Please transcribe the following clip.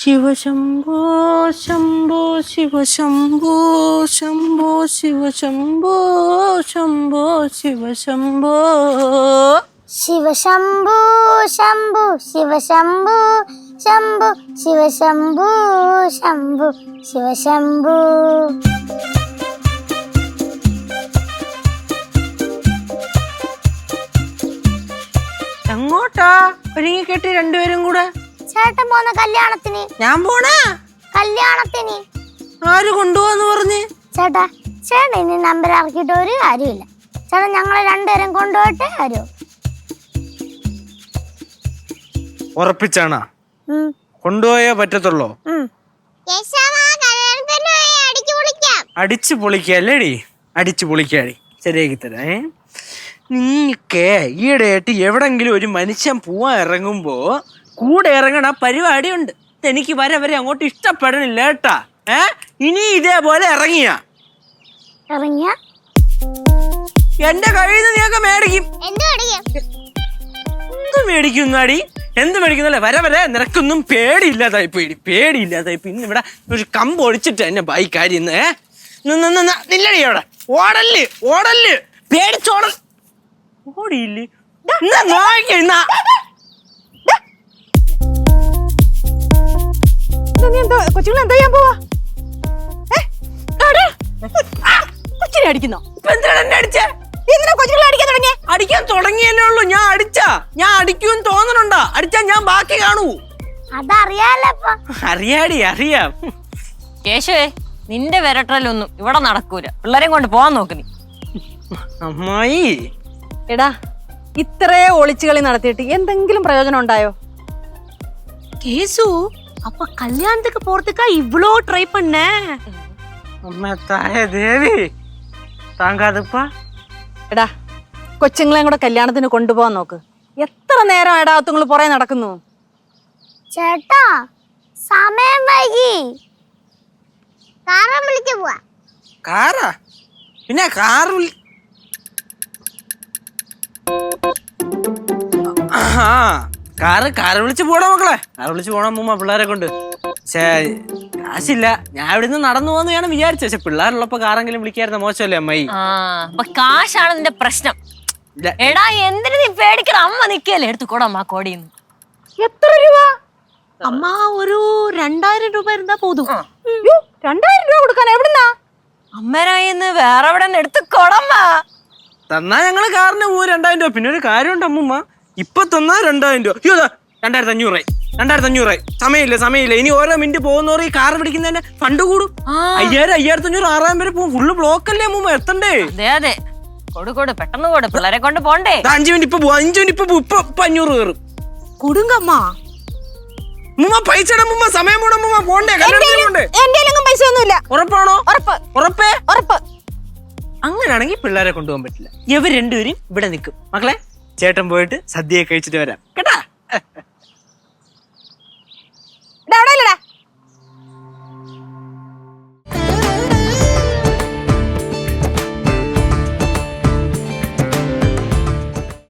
ശിവശംഭോ ശംഭോ ശിവശംഭോ ശംഭോ ശിവശംഭോ ശംഭോ ശിവശംഭോ. ശിവശംഭു ശംഭു ശിവശംഭു ശംഭു ശിവശംഭു ശംഭു ശിവശംഭു. എങ്ങോട്ടാ? ഒരുങ്ങി കെട്ടി രണ്ടുപേരും കൂടെ? ചേട്ടൻ പോന്ന കല്യാണത്തിന്? ഞാൻ പോണേ? കല്യാണത്തിന്? ആര് കൊണ്ടുപോന്ന് പറഞ്ഞ്? ചേട്ടാ ചേട്ടൻ ഇനി നമ്പർ ഇറക്കിയിട്ട് ഒരു കാര്യമില്ല. ചേട്ടൻ ഞങ്ങളെ രണ്ടുപേരും കൊണ്ടുപോയിട്ടേ വരൂ. ഉറപ്പിച്ചാണാ? കൊണ്ടുപോയേ പറ്റത്തുള്ളോ. അടിച്ചു പൊളിക്കല്ലേടി അടിച്ചു പൊളിക്കാടി ശരിയാക്കി തരാം ഏ? നിങ്ങക്ക് ഈയിടെയായിട്ട് എവിടെങ്കിലും ഒരു മനുഷ്യൻ പോവാൻ ഇറങ്ങുമ്പോ കൂടെ ഇറങ്ങണ പരിപാടിയുണ്ട്. എനിക്ക് വരെ വരെ അങ്ങോട്ട് ഇഷ്ടപ്പെടണില്ല കേട്ടാ. ഏ? ഇനി ഇതേപോലെ ഇറങ്ങിയ. ഇറങ്ങിയ? എന്റെ കയ്യിൽ നിന്ന് നീയൊക്കെ മേടിക്കും. എന്ത് മേടിക്കുന്നാടി? എന്ത് മേടിക്കുന്നല്ലേ? വരെ വരെ നിനക്കൊന്നും പേടിയില്ലാതായി പോയി. പേടിയില്ലാതായി. ഇന്ന് ഇവിടെ ഒരു കമ്പ് ഒളിച്ചിട്ട് എന്നെ ബൈ ഇന്ന് ഏ? നിന്ന് നിന്ന് നില്ലടി അവിടെ. ഓടൽ ഓടൽ പേടിച്ചോടൽ ഓടിയില്ലേ? ഇന്ന് കൊച്ചുങ്ങൾ എന്താ ചെയ്യാൻ പോവാ? കൊച്ചിനെ അടിക്കുന്നോ? എന്തിനാ കൊച്ചുങ്ങളെ അടിക്കാൻ തുടങ്ങിയ? അടിക്കാൻ തുടങ്ങിയല്ലേ ഉള്ളൂ ഞാൻ അടിച്ചാ. ഞാൻ തോന്നണുണ്ടാ അടിച്ചാ ഞാൻ ബാക്കി കാണൂ. അതറിയാലോ അറിയാടി അറിയാം. കേശവേ നിന്റെ വിരട്ടലൊന്നും ഇവിടെ നടക്കൂല. പിള്ളേരെയും കൊണ്ട് പോവാൻ നോക്ക് നീ. അമ്മായി. എടാ ഇത്രേ ഒളിച്ചുകളി നടത്തിയിട്ട് എന്തെങ്കിലും പ്രയോജനം ഉണ്ടായോ? கேசு அப்ப கல்யாணத்துக்கு போறதுக்கா இவ்ளோ ட்ரை பண்ண അമ്മ തായ ദേവി താങ്കാതപ്പാ എടാ കൊച്ചുങ്ങളെയും കൂടെ കല്യാണത്തിന് കൊണ്ടുപോകാൻ നോക്ക് എത്ര നേരം എടാ അതുങ്ങൾ പുറകെ നടക്കുന്നു ചേട്ടാ സമയം വൈകി കാറം വിളിച്ചു പോവാ കാറാ പിന്നെ കാറ് വിളി- ആ കാറ് കാറ് വിളിച്ച് പോടാ മക്കളെ. കാറ് വിളിച്ച് പോണം മൂമ്മ പിള്ളേരെ കൊണ്ട്. പക്ഷേ കാശില്ല. ഞാൻ ഇവിടുന്ന് നടന്നു പോന്ന് ഞാൻ വിചാരിച്ചു. പക്ഷെ പിള്ളേരുള്ളപ്പോ കാറെങ്കിലും വിളിക്കായിരുന്ന മോശമല്ലേ അമ്മായി? ആ കാശാണ് നിന്റെ പ്രശ്നം. എടാ എന്തിനു നീ പേടിക്കണം? അമ്മ നിക്കല്ലേ? എടുത്തു അമ്മ കോടി എത്ര രൂപ? അമ്മ ഒരു രണ്ടായിരം രൂപ ഇരുന്നാ പോതും. രണ്ടായിരം രൂപ കൊടുക്കാൻ എവിടുന്നാ? അമ്മരായിന്ന് വേറെ എവിടെ എടുത്തു കൊടമ്മ. തന്നാ ഞങ്ങൾ കാറിന് പോവും രണ്ടായിരം രൂപ. പിന്നെ ഒരു കാര്യമുണ്ട് അമ്മമ്മ. ഇപ്പൊ തന്നാ രണ്ടായിരം രൂപ. അയ്യോ രണ്ടായിരത്തി അഞ്ഞൂറ് രണ്ടായിരത്തി അഞ്ഞൂറ് സമയമില്ല സമയമില്ല. ഇനി ഓരോ മിനിറ്റ് പോകുന്നവർ ഈ കാർ പിടിക്കുന്നതിന്റെ ഫണ്ട് കൂടും. അയ്യായിരം അയ്യായിരത്തി അഞ്ഞൂറ് ആറായിരം വരെ പോകും. ഫുള്ള് ബ്ലോക്ക് അല്ലേ മുമ്പ് എത്തണ്ടേ? അതെ അതെ. കൊടുക്കോട് പെട്ടെന്ന് കൊടു. പിള്ളേരെ കൊണ്ട് പോണ്ടേ. അഞ്ചു മിനിറ്റ് ഇപ്പൊ അഞ്ചു മിനിറ്റ് ഇപ്പൊ ഇപ്പൊ ഇപ്പൊ അഞ്ഞൂറ് കയറും. കൊടുങ്കമ്മ. മുമ്മ പൈസ മുമ്മ സമയം കൂടെ മുമ്മ പോണ്ടേ? എന്റെയിലൊന്നും പൈസ ഒന്നുമില്ല. ഉറപ്പാണോ? ഉറപ്പ്. ഉറപ്പേ? ഉറപ്പ്. അങ്ങനെയാണെങ്കിൽ പിള്ളേരെ കൊണ്ടുപോകാൻ പറ്റില്ല. ഇവർ രണ്ടുപേരും ഇവിടെ നിൽക്കും. മക്കളെ ചേട്ടൻ പോയിട്ട് സദ്യയെ കഴിച്ചിട്ട് വരാം. കേട്ടാ?